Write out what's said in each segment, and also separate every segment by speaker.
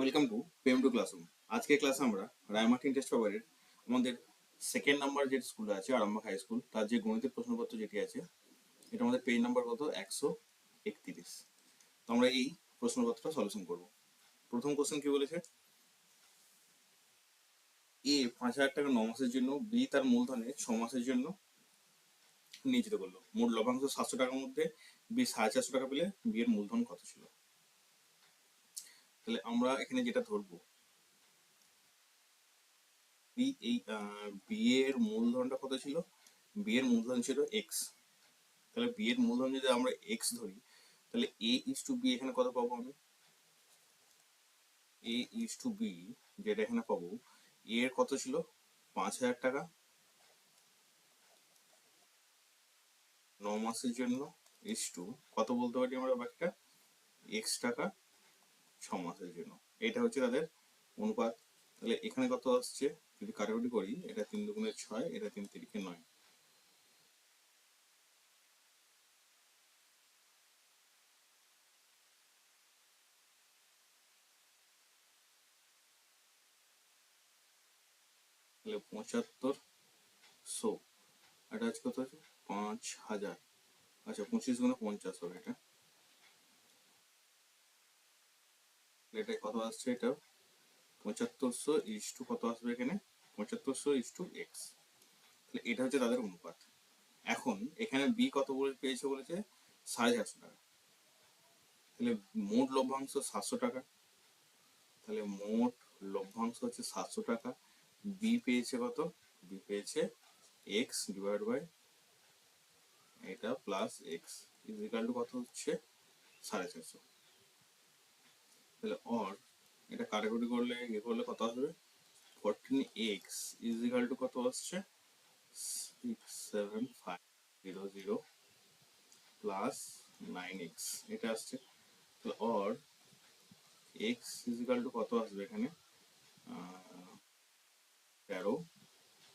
Speaker 1: Welcome to Pem two classroom আজকে ক্লাসে আমরা রায়মার্টিন টেস্ট পেপারের আমাদের সেকেন্ড নাম্বার যে স্কুল আছে, আরামবাগ হাই স্কুল তার যে গণিতের প্রশ্নপত্র যেটি আছে, এটা আমাদের পেজ নাম্বার কত? একশো একত্রিশ। তো আমরা এই প্রশ্নপত্রটা সলিউশন করব। প্রথম কোশ্চেন কি বলেছে? এ পাঁচ হাজার টাকা ন মাসের জন্য বি তার মূলধনে ছ মাসের জন্য নিয়োজিত করল। মোট লভ্যাংশ সাতশো টাকার মধ্যে বি সাড়ে চারশো টাকা পেলে বি এর মূলধন কত ছিল? তাহলে আমরা এখানে যেটা ধরবো বি এই এর মূলধনটা কত ছিল? বি এর মূলধন ছিল এক্স তাহলে বি এর মূলধন যদি আমরা এক্স ধরি, তাহলে এ ইস টু বি এখানে কত পাবো আমি? এ ইস টু বি যেটা এখানে পাবো এ এর কত ছিল? পাঁচ হাজার টাকা। ন মাসের জন্য ইস টু কত বলতে পারি আমরা বাকিটা এক্স টাকা। ছ মাসের জন্য। এটা হচ্ছে তাদের অনুপাত। তাহলে এখানে কত আসছে? যদি কাটাকুটি করি, এটা তিন দুগুণে ছয়, এটা তিন তিরিকে নয়। তাহলে পঁচাত্তর শো এটা হচ্ছে কত আছে? পাঁচ হাজার। আচ্ছা পঁচিশ গুণে পঞ্চাশ হবে এটা। এটা কত আসছে এটা? পঁচাত্তরশো ইস টু কত আসবে এখানে? পঁচাত্তরশো ইস টু এক্স। তাহলে এটা হচ্ছে তাদের অনুপাত। এখন এখানে বি কত বলে পেয়েছে বলেছে? সাড়ে চারশো টাকা। তাহলে মোট লভ্যাংশ সাতশো টাকা। তাহলে মোট লভ্যাংশ হচ্ছে সাতশো টাকা। বি পেয়েছে কত? বি পেয়েছে এক্স ডিভাইড বাই এটা plus X. Is equal to কত হচ্ছে? সাড়ে চারশো। তাহলে অর এটা কাটাকুটি করলে ইয়ে করলে কত আসবে? ফোরটিন এক্স ইজিক্যাল টু কত আসছে? Six seven five zero zero plus nine X এটা আসছে। তাহলে অর এক্স ইজিক্যাল টু কত আসবে এখানে? তেরো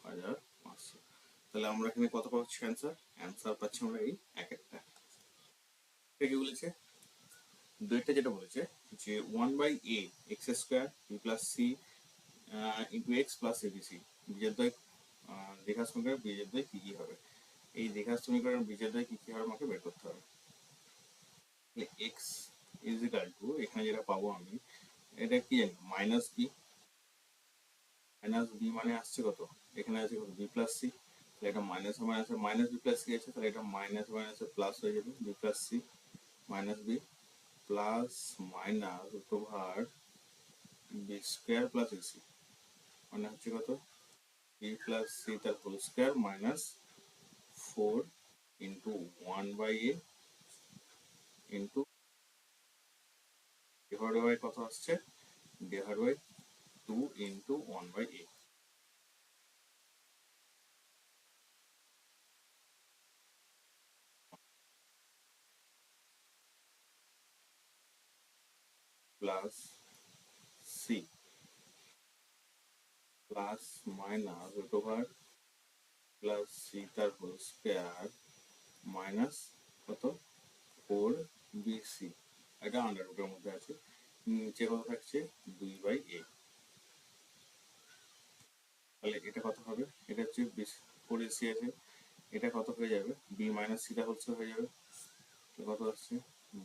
Speaker 1: হাজার পাঁচশো। তাহলে আমরা এখানে কত পাচ্ছি অ্যান্সার অ্যান্সার পাচ্ছি আমরা এই এক একটা এটা কি বলেছে? দুইটা যেটা বলেছে। যে one by A X square B plus C into X plus ABC বীজের দ্বয় দেখা সমীকরণ বীজের দ্বয় কি কি হবে? এই দেখা সমীকরণ বীজের দ্বয় কি কি হবে আমাকে বের করতে হবে। এক্স ইজ ইকাল টু এখানে যেটা পাবো আমি, এটা কি জানি মাইনাস বি মাইনাস বি মানে আসছে কত? এখানে আছে কত? বি প্লাস সি তাহলে এটা minus minus minus B plus C আছে, তাহলে এটা মাইনাস মাইনাস প্লাস হয়ে যাবে B plus C minus B plus minus root over B square plus AC মানে হচ্ছে কত? বি প্লাস সি তার whole square minus four into one by A into divide by কত আসছে? Divide by two into one by A plus C plus minus root over plus C তার whole square minus কত? Four B C এটা under রুটের মধ্যে আছে। নিচে কত থাকছে? দুই বাই এ তাহলে এটা কত হবে? এটা হচ্ছে বিশ ফোর এসি আছে। এটা কত হয়ে যাবে? বি মাইনাস সিটা হচ্ছে হয়ে যাবে। কত আসছে?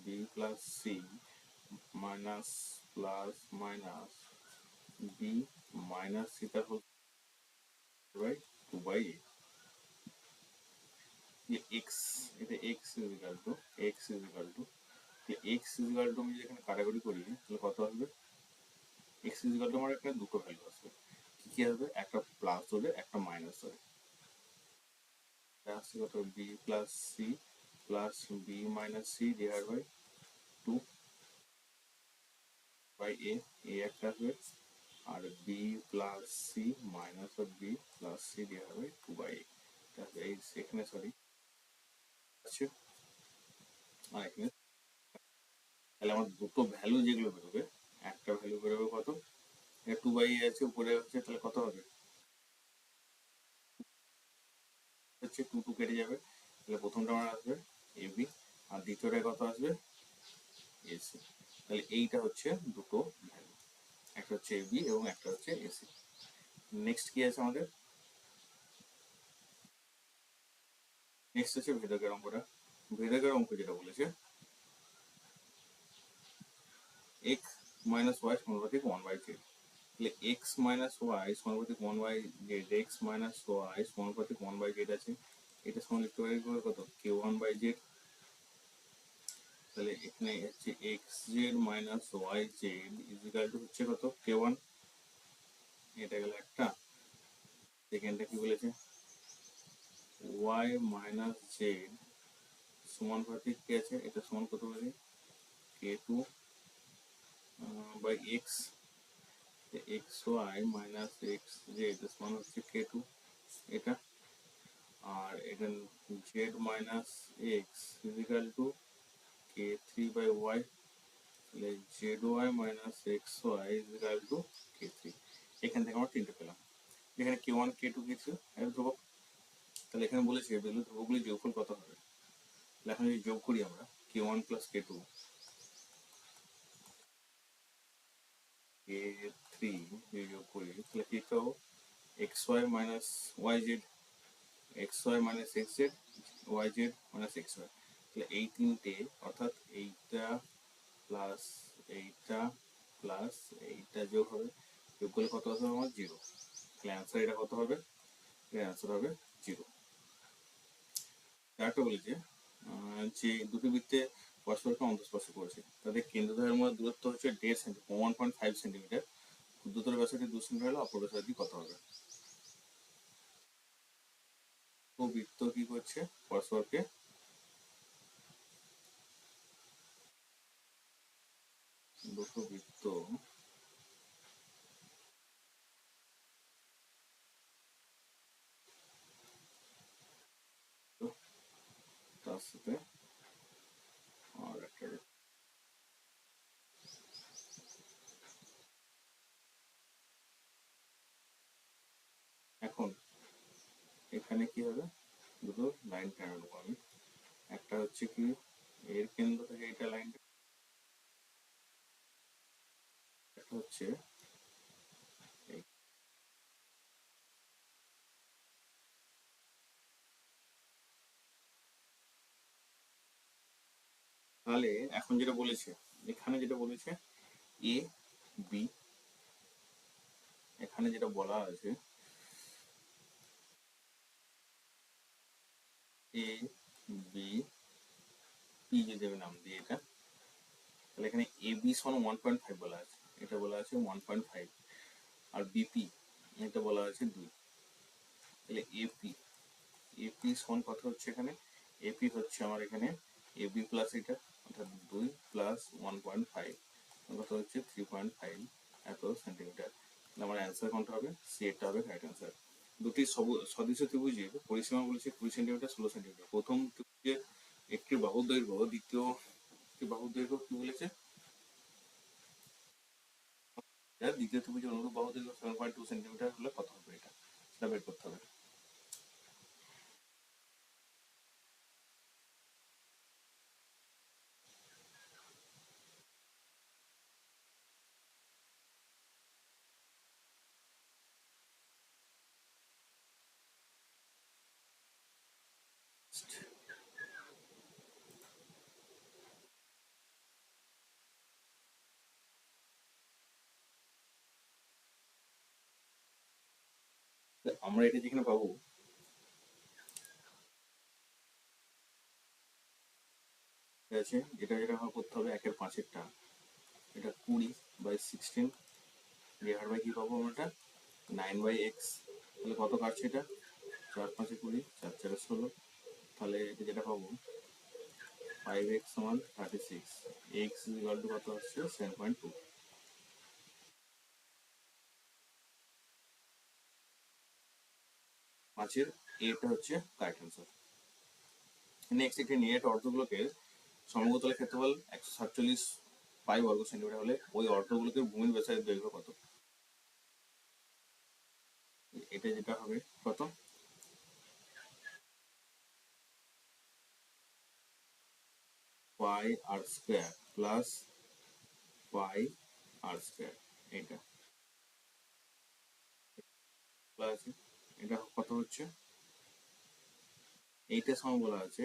Speaker 1: B plus C minus plus minus B minus সিটা whole by two by X এটা X is equal to X is equal to X is equal to আমি যদি এখানে কাটাকুটি করি তাহলে কত আসবে এক্স ইজ ইকাল টু আমার এখানে দুটো ভ্যালু আসবে কি কি আসবে একটা প্লাস হবে একটা মাইনাস হবে। আসছে কত B plus C plus B minus C divide by two by A A একটা আসবে আর B plus C minus of B plus C divide by two by A এই এখানে সরি আছে। আর এখানে তাহলে আমার দুটো ভ্যালু যেগুলো বেরোবে, একটা ভ্যালু বেরোবে কত? টু বাই এ আছে, উপরে হচ্ছে তাহলে কত হবে? হচ্ছে টু টু কেটে যাবে। তাহলে প্রথমটা আমার আসবে এ বি আর দ্বিতীয়টায় কত আসবে? এসি তাহলে এইটা হচ্ছে দুটো ভ্যালু একটা হচ্ছে এবি এবং একটা হচ্ছে এসি নেক্সট কি আছে আমাদের? নেক্সট হচ্ছে ভেদকের অঙ্কটা। ভেদকের অঙ্ক যেটা বলেছে। X মাইনাস ওয়াই সমানুপাতিক ওয়ান বাই জেড তাহলে এক্স মাইনাস ওয়াই সমানুপাতিক one by Z X minus Y সমানুপাতিক ওয়ান বাই জেড আছে। এটা সমান লিখতে পারি কত? কে ওয়ান বাই জেড তাহলে এখানে হচ্ছে X Z minus Y Z is equal to হচ্ছে কত? কে ওয়ান এটা গেল একটা। সেকেন্ডটা কি বলেছে? ওয়াই মাইনাস জেড সমান সমানুপাতিক কি আছে? এটা সমান কত বলে K two by X X Y minus X Z সমান হচ্ছে কে টু এটা। আর এখানে Z minus X is equal to K three by তাহলে Z Y minus X Y is equal to এখান থেকে আমরা তিনটে পেলাম। এখানে কে ওয়ান কে টু ধ্রুবক। তাহলে এখানে বলেছে বেলু ধ্রুবকগুলির যোগফল কত হবে? তাহলে এখন যদি যোগ করি আমরা K one plus K two K three যোগ করি, তাহলে কি পাবো? X Y minus Y Z X Y minus X Z Y minus X Y এই তিনটে অর্থাৎ এইটা প্লাস এইটা প্লাস এইটা যোগ হবে যোগ করলে কত হবে আমার? জিরো তাহলে অ্যান্সার এটা কত হবে? অ্যান্সার হবে জিরো একটা বলেছে আহ, যে দুটি বৃত্তে পরস্পরকে অন্তঃস্পর্শ করেছে তাদের কেন্দ্র কেন্দ্রদ্বয়ের মধ্যে দূরত্ব হচ্ছে দেড় centimetre one point five centimetre ক্ষুদ্রতর ব্যাসার্ধ দু সেন্টিমিটার হলে অপর ব্যাসার্ধ কত হবে? বৃত্ত কি করছে? পরস্পরকে দুটো তার সাথে আর একটা এখন এখানে কি হবে দুটো লাইন টেনে নেব আমি একটা হচ্ছে কি এর কেন্দ্র থেকে এটা লাইন একটা হচ্ছে। তাহলে এখন যেটা বলেছে, এখানে যেটা বলেছে এ বি এখানে যেটা বলা আছে এ বি পি যদি আমি নাম দিই এটা, তাহলে এখানে এ বি সমান ওয়ান পয়েন্ট ফাইভ বলা আছে। এটা বলা আছে ওয়ান পয়েন্ট ফাইভ আর বিপি এটা বলা আছে দুই। তাহলে এপি এপি সমান কত হচ্ছে এখানে? এপি হচ্ছে আমার এখানে এ বি প্লাস এটা, অর্থাৎ দুই প্লাস ওয়ান পয়েন্ট ফাইভ কত হচ্ছে? থ্রি পয়েন্ট ফাইভ এত সেন্টিমিটার তাহলে আমার অ্যান্সার কোনটা হবে? সি এটা হবে রাইট অ্যান্সার দুটি সদৃশ ত্রিভুজের পরিসীমা বলেছে কুড়ি সেন্টিমিটার ষোলো সেন্টিমিটার প্রথম ত্রিভুজের একটি বাহু দৈর্ঘ্য দ্বিতীয় বাহু দৈর্ঘ্য কি বলেছে? এটা দ্বিতীয় ত্রিভুজের অনুরূপ বাহু দৈর্ঘ্য সেভেন পয়েন্ট টু সেন্টিমিটার হলে কত হবে এটা? সেটা বের করতে হবে। আমরা এটা যেখানে পাবো, ঠিক আছে? এটা যেটা আমার করতে হবে, একের পাঁচেরটা। এটা কুড়ি বাই সিক্সটিন ডিভাইড বাই কি পাবো আমরা? নাইন বাই এক্স তাহলে কত কাটছে এটা? চার পাঁচে কুড়ি, চার চারে ষোলো। তাহলে এটা যেটা পাবো? ফাইভ এক্স সমান থার্টি সিক্স এক্স কত হচ্ছে সেভেন পয়েন্ট টু পাঁচের এটা হচ্ছে কারেক্ট অ্যান্সার নেক্সট একটি নেট অর্ধগুলোকে সমগ্রতলের ক্ষেত্রফল একশো সাতচল্লিশ পাই বর্গ সেন্টিমিটার হলে ওই অর্ধগুলোকে ভূমির ব্যাসার্ধের দৈর্ঘ্য কত? এটা যেটা হবে কত pi R square plus pi R square এটা আছে এটা কত হচ্ছে? এইটা সমান বলা আছে।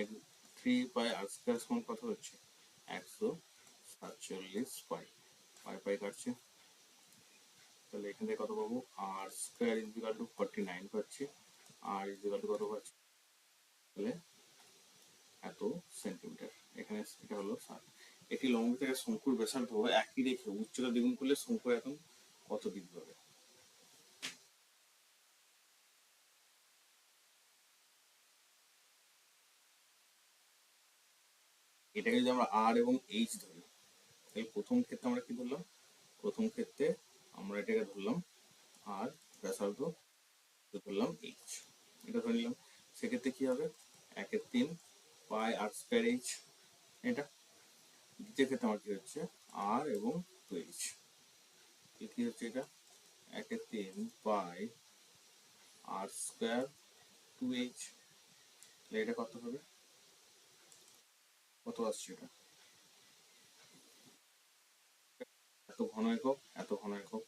Speaker 1: এক থ্রি পাই আর স্কোয়ার সমান কত হচ্ছে? একশো সাতচল্লিশ পাই। পাই পাই কাটছে। তাহলে এখান থেকে কত পাবো? R square is equal to forty nine পাচ্ছি। আর ইজিকাল টু কত পাচ্ছি? তাহলে এত সেন্টিমিটার এখানে এটা হলো সাত। এটি লম্ব থেকে শঙ্কুর ব্যাসার্ধ একই রেখে উচ্চতা দ্বিগুণ করলে শঙ্কু এখন কত বৃদ্ধি পাবে? এটাকে যদি আমরা আর এবং এইচ ধরি, তাহলে প্রথম ক্ষেত্রে আমরা কি ধরলাম? প্রথম ক্ষেত্রে আমরা এটাকে ধরলাম আর ব্যাসার্ধ ধরলাম এইচ এটা ধরে নিলাম। সেক্ষেত্রে কি হবে? একের তিন পাই আর স্কোয়ার এইচ এটা দ্বিতীয় ক্ষেত্রে আমার কি হচ্ছে? আর এবং টু এইচ কি হচ্ছে এটা? একের তিন pi R square two H এটা কত হবে? কত আসছে এটা? এত ঘন একক, এত ঘন একক।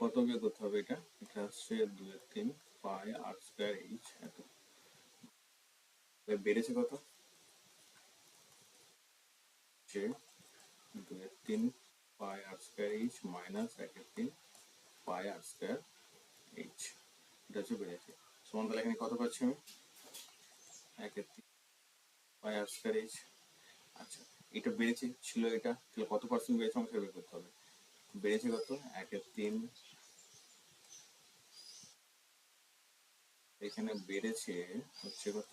Speaker 1: কত বিয়োগ করতে হবে এটা। এটা আসছে দুই তিন পাই আর স্কোয়ার এইচ এত। বেড়েছে কত? হচ্ছে তিন pi r square h minus একের তিন পাই আর স্কোয়ার এইচ এটা হচ্ছে বেড়েছে সমান তাহলে এখানে কত পাচ্ছি আমি? একের তিন পাই আর স্কোয়ার এইচ আচ্ছা এটা বেড়েছে, ছিল এটা, তাহলে কত পার্সেন্ট বেড়েছে আমাকে বের করতে হবে? বেড়েছে কত? একের তিন। এখানে বেড়েছে হচ্ছে কত?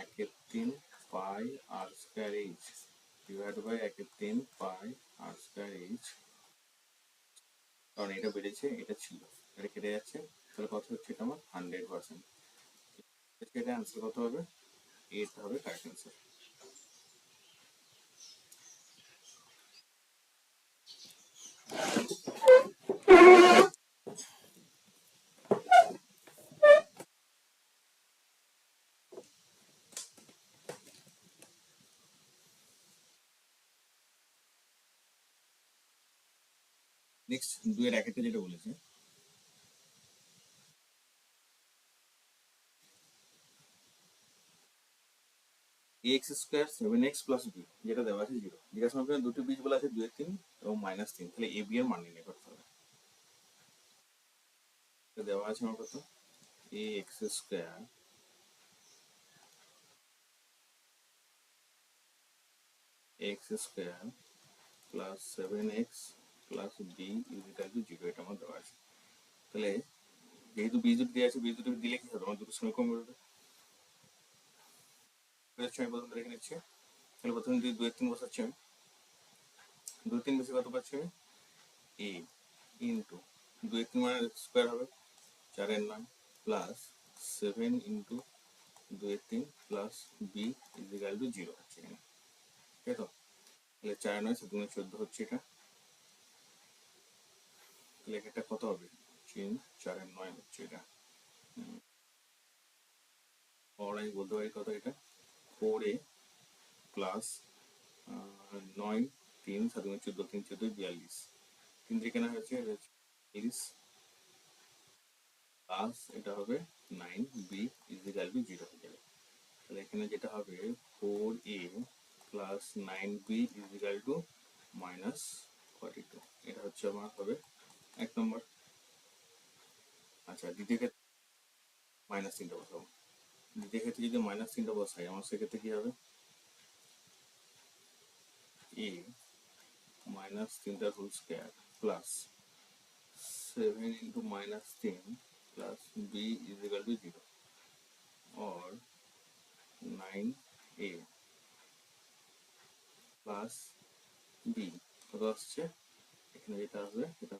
Speaker 1: একের তিন pi r square h divide by একে তিন পাই আর স্কোয়ার এইচ কারণ এটা বেড়েছে, এটা ছিল। এটা কেটে যাচ্ছে, তাহলে কত হচ্ছে এটা আমার হান্ড্রেড পার্সেন্ট এটা অ্যান্সার কত হবে? এইট হবে কারেক্ট অ্যান্সার নেক্সট দুয়ের একেতে যেটা বলেছে। X square seven x plus b যেটা দেওয়া আছে জিরো জিজ্ঞাসা করবেন দুটো বীজ বলা আছে, দুয়ের তিন এবং মাইনাস তিন। তাহলে এ বি এর মান নির্ণয় করতে হবে। দেওয়া আছে আমার কত a x square x square plus seven x plus b equal to zero এটা আমার দেওয়া আছে। তাহলে যেহেতু বীজ দুটো দেওয়া আছে বীজ দুটো দিলে কি হবে? আমার দুটো সমীকরণ বেরোবে আমি প্রথম রেখে নিচ্ছি। তাহলে প্রথমে দুই দুই তিন বসাচ্ছি আমি দুই তিন বেশি কত পাচ্ছি আমি? এ ইন্টু দুই তিন মানে স্কোয়ার হবে। চারের নাম প্লাস সেভেন ইন্টু দুই তিন plus b equal to zero হচ্ছে এখানে ঠিক আছে? তাহলে চার নয়, সাত দুগুণে চোদ্দ হচ্ছে এটা। এটা কত হবে? তিন চারের নয় হচ্ছে এটা আর আমি বলতে পারি কত এটা? ফোর এ প্লাস নয়, তিন, সাত চোদ্দ, তিন, চোদ্দ, বিয়াল্লিশ। তিন থেকে কেনা হয়েছে? তিরিশ। প্লাস এটা হবে nine b equal to zero হয়ে যাবে। তাহলে এখানে যেটা হবে four a plus nine b equal to minus forty two এটা হচ্ছে আমার হবে এক নম্বর। আচ্ছা দ্বিতীয় ক্ষেত্রে মাইনাস তিনটা বসাবো। দ্বিতীয় ক্ষেত্রে যদি মাইনাস তিনটা বসাই, আমার সেক্ষেত্রে কি হবে? এ মাইনাস তিনটা whole square plus seven into minus তিন plus b equal to zero or 9a plus b কত আসছে? এখানে যেটা আসবে সেটা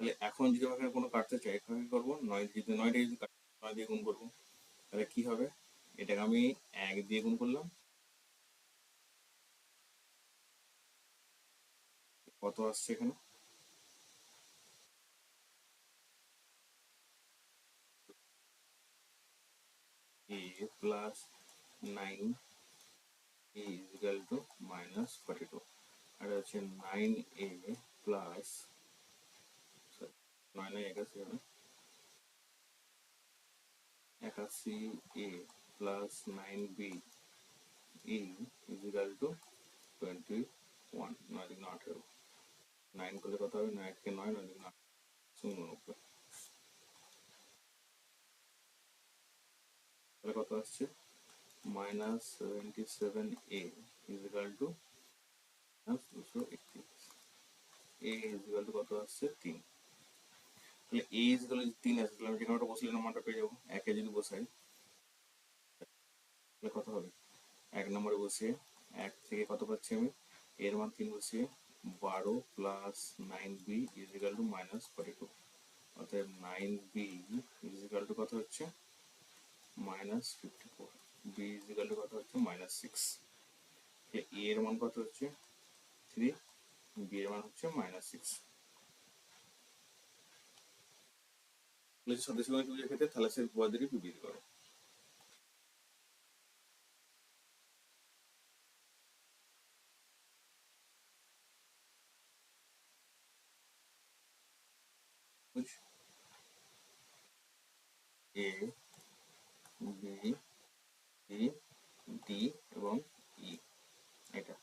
Speaker 1: তাহলে এখন যদি এখানে কোনো কাটতে চাই, এখানে কি করব? নয় যদি নয়টা যদি নয় দিয়ে গুণ করব, তাহলে কি হবে? এটাকে আমি এক দিয়ে গুণ করলাম। কত আসছে এখানে? A plus 9 a is equal to 42 আর হচ্ছে 9a plus sorry 9 একাশি হবে একাশি a plus 9b e is equal to 21 নয় দিন আঠেরো। নাইন করলে কত হবে? নয় এককে নয় নয় দিন উননব্বই তাহলে কত আসছে? Minus seventy seven a equal to দুশো একত্রিশ। এ ইজিক্যাল টু কত আসছে? তিন। তাহলে এ ইজিক্যাল তিন আসছে তাহলে আমি যেখানে ওটা বসলে নাম্বারটা পেয়ে যাব। একে যদি বসাই, তাহলে কত হবে? এক নম্বরে বসিয়ে, এক থেকে কত পাচ্ছি আমি? এর মান তিন বসিয়ে, বারো plus nine b equal to minus forty two অর্থাৎ নাইন বি ইজিক্যাল টু কত হচ্ছে? Minus fifty four b equal to কত হচ্ছে? মাইনাস সিক্স এ এর মান কত হচ্ছে? থ্রি বি এর মান হচ্ছে মাইনাস সিক্স সদস্য গণিত ক্ষেত্রে উপাধিটি বিবৃতি করো। এ, বি, সি, ডি এবং ই। এটা।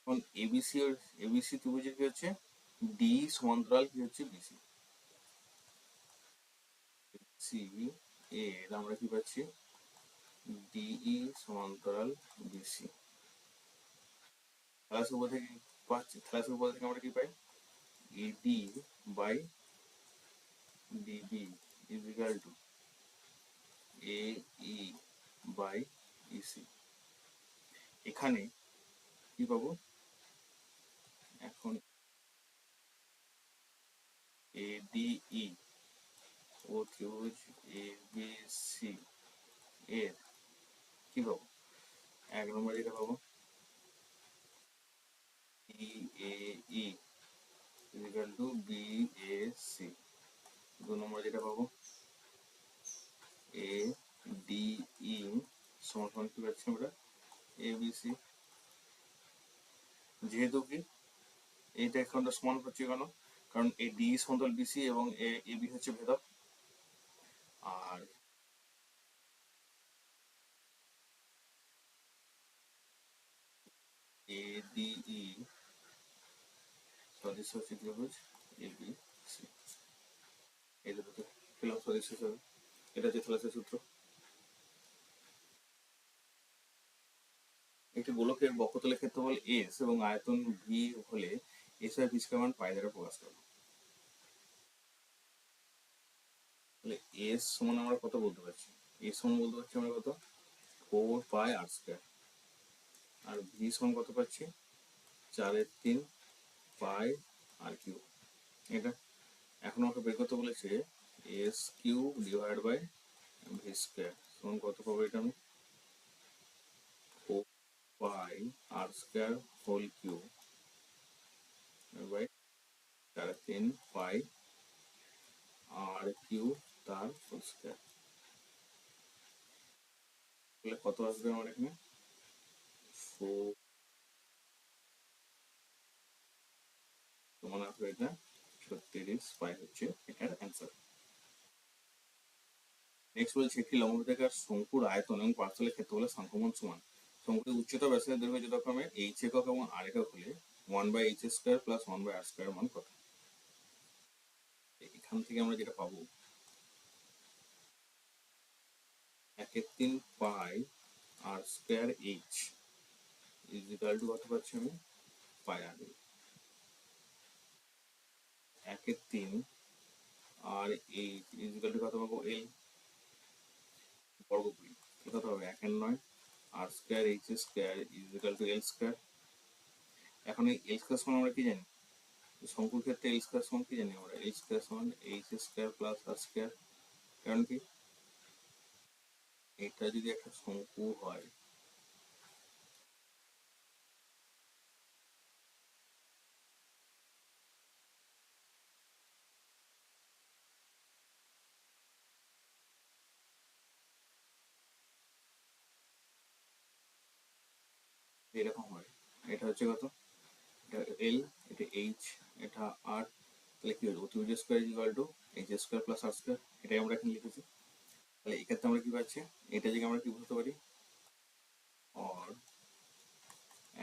Speaker 1: এখন এবিসি এবিসি ত্রিভুজের কি হচ্ছে? ডি সমান্তরাল কি হচ্ছে? বিসি সি এর আমরা কি পাচ্ছি? ডিই সমান্তরাল বিসি থ্যালাস উপর থেকে পাচ্ছি থ্যালাস উপর থেকে আমরা কি পাই? AD by DB is equal to AE by EC এখানে কি পাবো? এখন ADE ও ত্রিভুজ ABC এর কি পাবো এক নম্বর যেটা পাবো EAE is equal to BAC দু নম্বর যেটা পাবো এ ডি ই সমান সমান কি পাচ্ছি আমরা এ বি সি যেহেতু কি এইটা এখন সমান পাচ্ছি কেন কারণ এ ডি সমান্তরাল বিসি এবং এ এ বি হচ্ছে ভেদক আর এ ডি ই সদৃশ হচ্ছে ত্রিভুজ এ বি সি এই দুটো পেলাম সদৃশ হিসাবে এটা হচ্ছে থ্যালাসের সূত্র। একটি গোলকের বক্ষতলের ক্ষেত্রফল এস এবং আয়তন ভি হলে এস আর ভিস্কার মান পাই দ্বারা প্রকাশ করব। তাহলে এস সমান আমরা কত বলতে পারছি? এস সমান বলতে পারছি আমরা কত? ফোর পাই আর স্কোয়ার আর ভি সমান কত পাচ্ছি? চারের তিন পাই আর কিউ এটা এখন আমাকে বের করতে বলেছে S Q divide by V square সমান কত পাবো এটা আমি? Pi r square whole Q by চার তিন পাই আর কিউ তার হোল স্কোয়ার তাহলে কত আসবে আমার এখানে? ফোর আসবে এটা ছত্রিশ পাই হচ্ছে এটার অ্যান্সার নেক্সট বলছে, একটি লম্ববৃত্তাকার শঙ্কুর আয়তন এবং পার্শ্বলের ক্ষেত্রফলের সংক্রমণ সমান। শঙ্কুটির উচ্চতা ব্যাসের দৈর্ঘ্য যথাক্রমে এইচ একক এবং আর একক হলে one by h square plus one by r square মান কত? এখান থেকে আমরা যেটা পাবো একের তিন pi r square h is equal to কত পাচ্ছি আমি? পাই আর একের তিন r h is equal to কত পাবো? এল বর্গ করি কত হবে একের নয় r square h square is equal to L square. এখন এই এল স্কোয়ার সমান আমরা কি জানি? শঙ্কুর ক্ষেত্রে এল স্কোয়ার সমান কি জানি আমরা? এইচ স্কোয়ার সমান h square plus r square. কারণ কি? এটা যদি একটা শঙ্কু হয়। এরকম হয়। এটা হচ্ছে কত? এটা এল এটা এইচ এটা আর তাহলে কি হলো? অতিভুজ square is equal to h square plus r square এটাই আমরা এখানে লিখেছি। তাহলে এক্ষেত্রে আমরা কি পাচ্ছি? এটা থেকে আমরা কি বলতে পারি? অর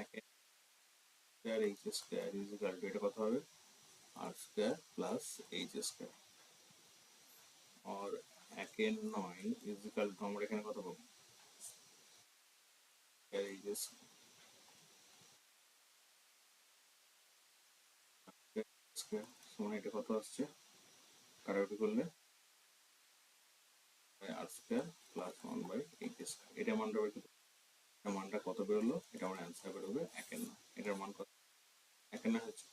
Speaker 1: এক h square is equal to এটা কত হবে? R square plus h square or একের নয় ইজ ইকুয়াল টু আমরা এখানে কত পাবো? এইচ স্কোয়ার সমান এটা কত আসছে? কাটাকুটি করলে? R square plus one by eight square এটা মানটা বের মানটা কত বেরোলো? এটা আমার অ্যান্সার বেরোবে একের না এটার মান কত? একের নয় হচ্ছে